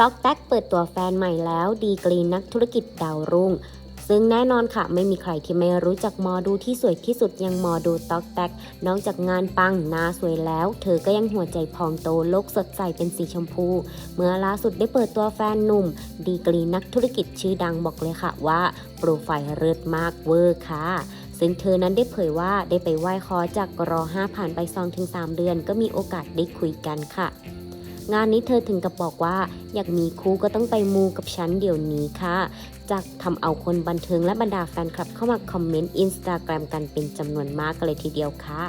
ต๊อกแท็กเปิดตัวแฟนใหม่แล้ว ดีกรีนักธุรกิจดาวรุ่ง ซึ่งแน่นอนค่ะ ไม่มีใครที่ไม่รู้จักมอดูที่สวยที่สุดยังมอดูต๊อกแท็กนอกจากงานปังหน้าสวยแล้ว เธอก็ยังหัวใจพองโตโลกสดใสเป็นสีชมพู เมื่อล่าสุดได้เปิดตัวแฟนหนุ่ม ดีกรีนักธุรกิจชื่อดังบอกเลยค่ะว่าโปรไฟล์เลิศมากเวอร์ค่ะซึ่งเธอนั้นได้เผยว่าได้ไปไหว้คอจากรอ5ผ่านไป2-3 เดือน ก็มีโอกาสได้คุยกันค่ะ งานนี้เธอถึงกับบอกว่าอยากมีคู่ก็ต้องไปมูกับฉันเดี๋ยวนี้ค่ะจากทำเอาคนบันเทิงและบรรดาแฟนคลับเข้ามาคอมเมนต์อินสตาแกรมกันเป็นจำนวนมากเลยทีเดียวค่ะ